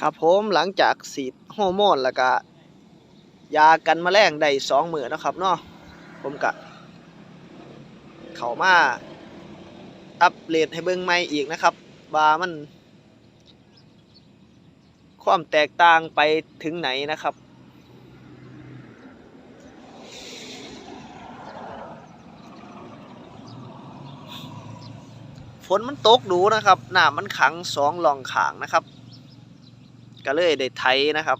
ครับผมหลังจากฉีดฮอร์โมนแล้วก็ยากันมแมลงได้สองมื้อนะครับเนาะผมก็เขามาอัปเดตให้เบิ่งใหม่อีกนะครับว่ามัน ความแตกต่างไปถึงไหนนะครับฝนมันตกดูนะครับน้ำมันขังสองหลองขางนะครับ ก็เลยได้ไถนะครับ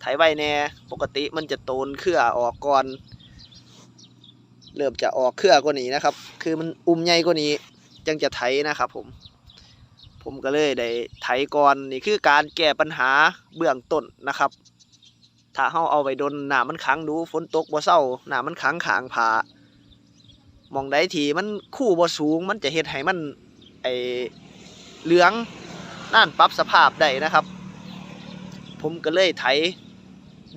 ไถไว้แน่ปกติมันจะโตนเครือออกก่อนเริ่มจะออกเครือกว่านี้นะครับ คือมันอุ้มใหญ่กว่านี้จึงจะไถนะครับ ผม ผมก็เลยได้ไถก่อนนี่คือการแก้ปัญหาเบื้องต้นนะครับ ถ้าเฮาเอาไว้ดนหน้ำมันขังดูฝนตกบ่เศร้าหน้ำมันขังขางผามองใดที่มันคู่บ่สูง มันจะเฮ็ดให้มันไอเหลืองนั่นปรับสภาพได้นะครับ ผมก็เลยไถ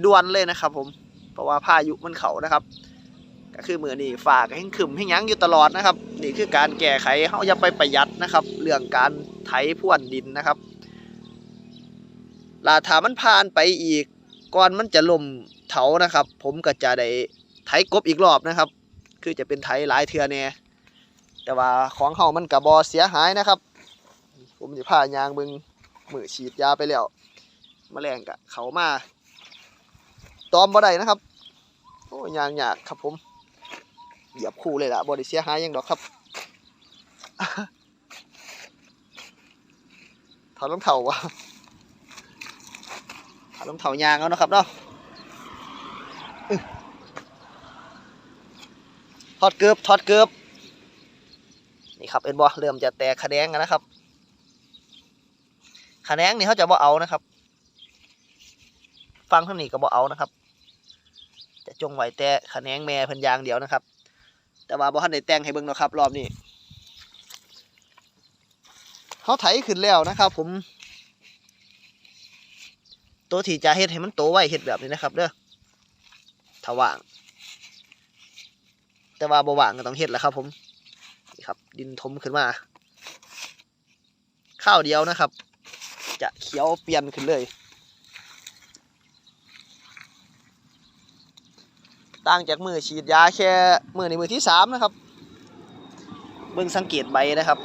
ด่วนเลยนะครับ ผมเพราะว่าพายุมันเขานะครับ ก็คือมือนี่ฝากให้ขึ้มให้ยั้งอยู่ตลอดนะครับ นี่คือการแก้ไขเฮาอย่าไปประหยัดนะครับ เรื่องการไถพ่วนดินนะครับลาถามันผ่านไปอีกก่อนมันจะล่มเถานะครับ ผมก็จะได้ไถกบอีกรอบนะครับ คือจะเป็นไถหลายเทือแน่แต่ว่าของเฮามันกระบอเสียหายนะครับ ผมจะพายางเบิงมือฉีดยาไปแล้ว มแมลงกะเขามาตอมบ่ได้นะครับโอ้ยางหยากครับผมเหยียบคู่เลยล่ะบ่ได้เสียหายยังดอกครับถอดรองเท้าวะถอดรองเท้ายางเอานะครับเนาะถอดเกือบถอดเกือบนี่ครับเอ็นบอเริ่มจะแตกคะแนงกันนะครับคะแนงนี่เขาจะบ่เอานะครับ ฟังเท่านี้ก็บ่เอานะครับ จะจงไวแต่คะแนงแม่พิ่นยางเดียวนะครับ แต่ว่าบ่ทันได้แต่งให้เบิ่งนะครับ รอบนี้เขาไถขึ้นแล้วนะครับ ผม ตัวที่จะเฮ็ดให้มันโตไวเฮ็ดแบบนี้นะครับ เด้อถ้าว่าง แต่ว่าบ่ว่างก็ต้องเฮ็ดแหละครับ ผมนี่ครับ ดินทมขึ้นมา ข้าวเดียวนะครับ จะเขียวเปลี่ยนขึ้นเลย ต่างจากมือฉีดยาแค่มือในมือที่สามนะครับ เบิ่งสังเกตใบนะครับ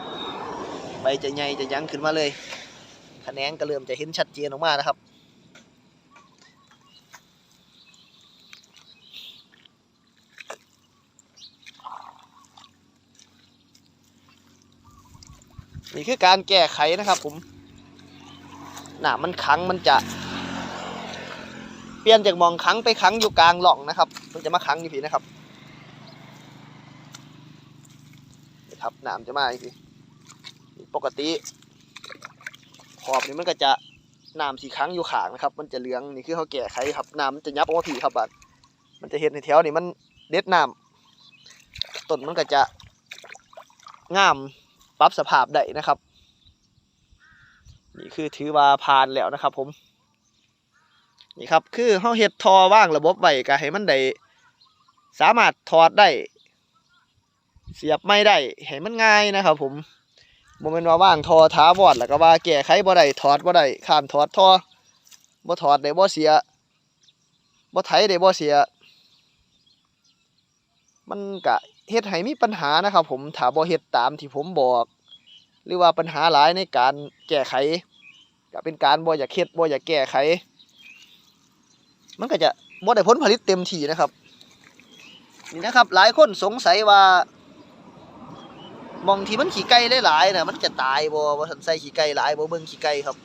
ใบจะใหญ่จะยั้งขึ้นมาเลยคะแนนก็เริ่มจะเห็นชัดเจนออกมานะครับนี่คือการแก้ไขนะครับผมหนามันขังมันจะ ปลี่ยนจากมองขังไปขังอยู่กลางหล่องนะครับ มันจะมาขังอยู่ผีนะครับนี่ครับน้ำจะมาอีกทีปกติ ขอบนี่มันก็จะน้ำสีขังอยู่ขางนะครับ มันจะเหลืองนี่คือเขาแก้ไขครับน้ำมันจะยับออกมาผีครับบัดมันจะเห็นในแถวนี่มันเด็ดน้ำต้นมันก็จะงามปรับสภาพได้นะครับ นี่คือถือว่าผ่านแล้วนะครับผม นี่ครับคือเฮาเฮ็ดทอว่างระบบไว้ก็ให้มันได้สามารถถอดได้ เสียบไม่ได้ให้มันง่ายนะครับ ผมบ่แม่นว่าว่างทอถาวรแล้วก็ว่าแก้ไขบ่ได้ถอดบ่ได้ข้ามถอดทอบ่ถอดได้บ่เสียบ่ไถได้บ่เสีย มันก็เฮ็ดให้มีปัญหานะครับ ผมถ้าบ่เฮ็ดตามที่ผมบอก หรือว่าปัญหาหลายในการแก้ไขก็เป็นการบ่อยากเฮ็ดบ่อยากแก้ไข มันก็จะบ่ได้ผลผลิตเต็มที่นะครับนี่นะครับ หลายคนสงสัยว่ามองที่มันขี้ไก่หลายๆนะมันจะตายบ่ว่าท่านใส่ขี้ไก่หลายบ่เบิ่งขี้ไก่ครับ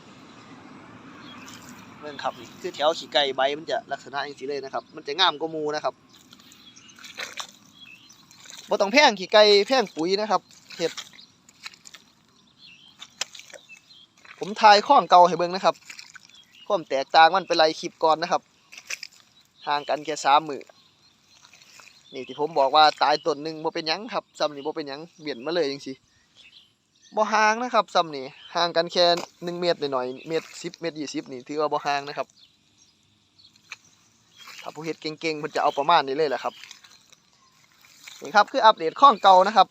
เบิ่งครับนี่คือแถวขี้ไก่ใบมันจะลักษณะอย่างนี้เลยนะครับ มันจะงามกว่ามูนะครับบ่ต้องแพงขี้ไก่แพงปุ๋ยนะครับเฮ็ดผมทายข้องเก่าให้เบิ่งนะครับความแตกต่างมันเป็นไรคลิปก่อนนะครับ ห่างกันแค่สามมือนี่ที่ผมบอกว่าตายต้นหนึ่งบ่เป็นยังครับซ้ำนี่บ่เป็นยังเบียนมาเลยจังซี่บ่ห่างนะครับซ้ำนี่ห่างกันแค่หนึ่งเมตรหน่อยๆเมตรสิบเมตรยี่สิบนี่ถือว่าบ่ห่างนะครับถ้าผู้เฮ็ดเก่งๆเพิ่นจะเอาประมาณนี้เลยแหละครับนี่ครับคืออัปเดตข้องเก่านะครับ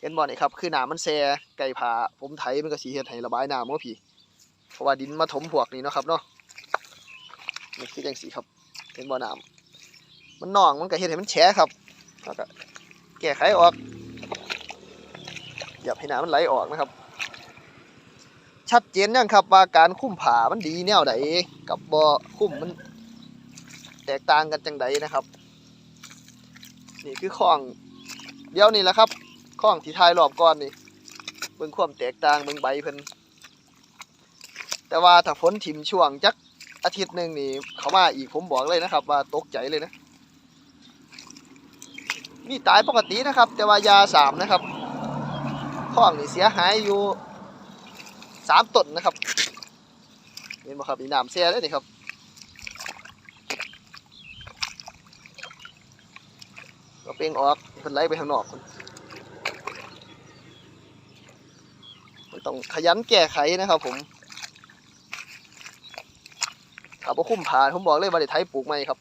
เห็นบ่นี่ครับคือหน้ำมันแซ่ไก่ผาผมไถมันก็สิเฮ็ดให้ระบายน้ำบ่พี่เพราะว่าดินมาถมพวกนี้เนาะครับเนาะ นี่คือจังสีครับเป็นบ่อน้ำมันนองมันก็เฮ็ดให้มันแฉะครับแล้วก็แก้ไขออกอย่าให้น้ำมันไหลออกนะครับ ชัดเจนยังครับว่าการคุ้มผามันดีแนวใดกับบ่อคุ้มมัน แตกต่างกันจังใดนะครับ นี่คือข้องเดี๋ยวนี่แหละครับข้องที่ทายรอบก่อนนี่เบิ่งความแตกต่างเบิ่งใบเพิ่นแต่ว่าถ้าฝนถิ่มช่วงจัก อาทิตย์หนึ่งนี่เขามาอีกผมบอกเลยนะครับ ว่าตกใจเลยนะมีตายปกตินะครับ แต่ว่ายาสามนะครับข้องนี่เสียหายอยู่สามต้นนะครับเห็นบ่ครับมีน้ำแซ่เลยนี่ครับก็เปล่งออกเพิ่นไหลไปข้างนอกพุ่นมันต้องขยันแก้ไขนะครับผม ถ้าบ่คุ้มผ่านผมบอกเลยว่าได้ไถปลูกใหม่ครับ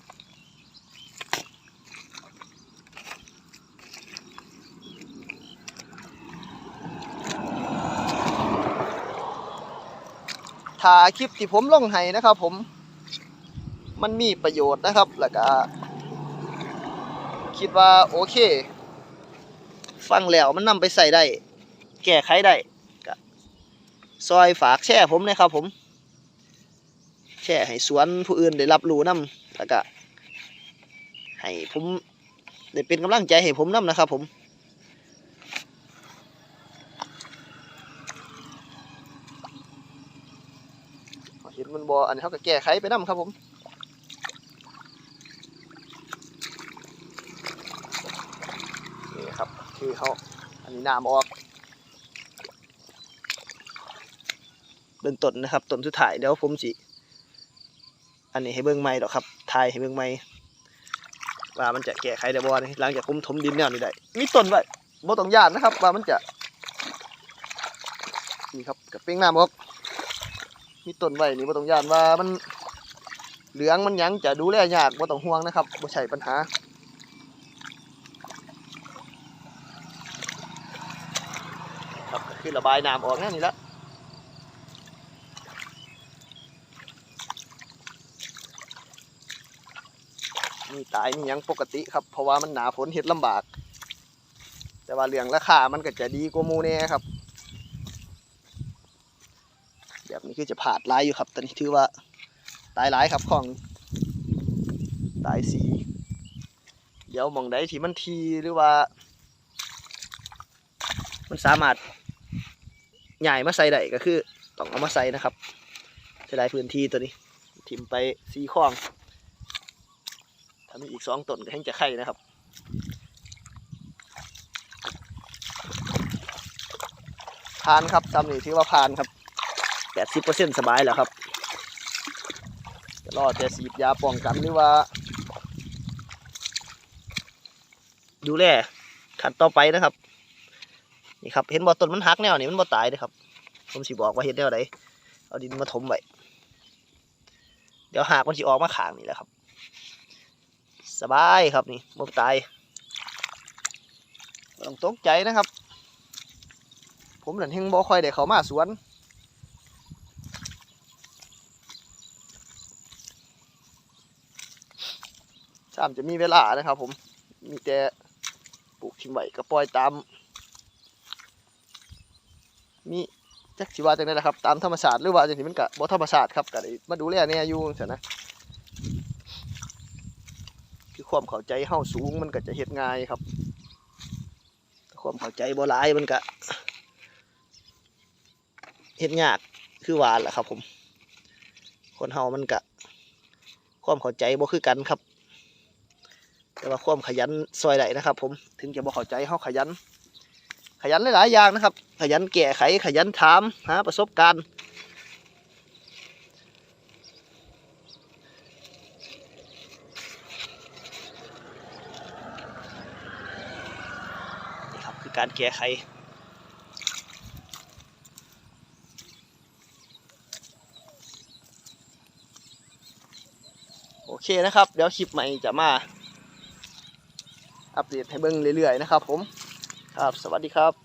ถ้าคลิปที่ผมลงให้นะครับ ผมมันมีประโยชน์นะครับ แล้วก็คิดว่าโอเค ฟังแล้วมันนำไปใส่ได้ แก้ไขได้ก็ซอยฝากแช่ผมนะครับผม แช่ให้สวนผู้อื่นได้รับรู้นํแล้วก็ให้ผมได้เป็นกำลังใจให้ผมนํนะครับ ผมเห็นมันบออันนี้เขาก็แก้ไขไปนํครับผมนี่ครับคือเขาอันนี้น้ำออกเบื้องต้นนะครับต้นสุดท้ายเดี๋ยวผมสิ อันนี้ให้เบื้องใหม่ดอกครับถ่ายให้เบื้องใหม่ว่ามันจะแก้ไขได้บ่นี่หลังจากผมถมดินแนวนี้ได้ มีต้นไว้บ่ต้องย่านนะครับ ว่ามันจะนี่ครับกับเป้งน้ำออกมีต้นไว้นี่บ่ต้องย่านว่ามันเหลืองมันยังจะดูแลยากบ่ต้องห่วงนะครับบ่ใช่ปัญหาครับก็คือระบายน้ำออกแค่นี้ละ มีตายมีหยังปกติครับ เพราะว่ามันหนาฝนเห็ดลำบาก แต่ว่าเรื่องราคามันก็จะดีกว่ามูแน่ครับ แบบนี้คือจะผาดลายอยู่ครับ ตอนนี้ถือว่าตายหลายครับของตายสีเดี๋ยวหมองใดที่มันทีหรือว่า มันสามารถใหญ่มาใส่ได้ก็คือ ต้องเอามาใส่นะครับจะได้พื้นที่ตัวนี้ ถิ่มไปสีข้อง ถ้ามีอีกสองต้นก็แห้งจะไข่นะครับผ่านครับซ้ำนี่ถือว่าผ่านครับแปดสิบเปอร์เซ็นต์สบายแล้วครับจะรอแต่สีดยาป้องกันหรือว่า ดูแลขั้นต่อไปนะครับ นี่ครับ เห็นบ่อต้นมันหักแนวนี่มันบ่ตายเลยครับ ผมสิบอกว่าเห็นแนวไหนเอาดินมาถมไว้เดี๋ยวหากมันสิออกมาขางนี่แหละครับ สบายครับนี่บ่ตายต้องตกใจนะครับ ผมนั่นเฮงบ่ค่อยได้เขามาสวนสามจะมีเวลานะครับ ผมมีแต่ปลูกทิ้งไว้ก็ปล่อยตาม มีจักสิว่าจังได๋ล่ะครับ ตามธรรมชาติหรือว่าจังซี่มันก็บ่ธรรมชาติครับก็ได้มาดูแลแหน่อยู่จังซี่นะ ความเข้าใจเฮาสูงมันก็จะเฮ็ดง่ายครับ ความเข้าใจบ่หลายมันก็เฮ็ดยากคือว่าแหละครับ ผม คนเฮามันก็ความเข้าใจบ่คือกันครับ แต่ว่าความขยันซอยได้นะครับ ผมถึงจะบ่เข้าใจเฮาขยัน ขยันหลายๆอย่างนะครับ ขยันแก้ไขขยันถามหาประสบการณ์ นี่ครับ คือการแก้ไขโอเคนะครับ เดี๋ยวคลิปใหม่จะมา อัปเดตให้เบิ่งเรื่อยๆนะครับผม ครับ สวัสดีครับ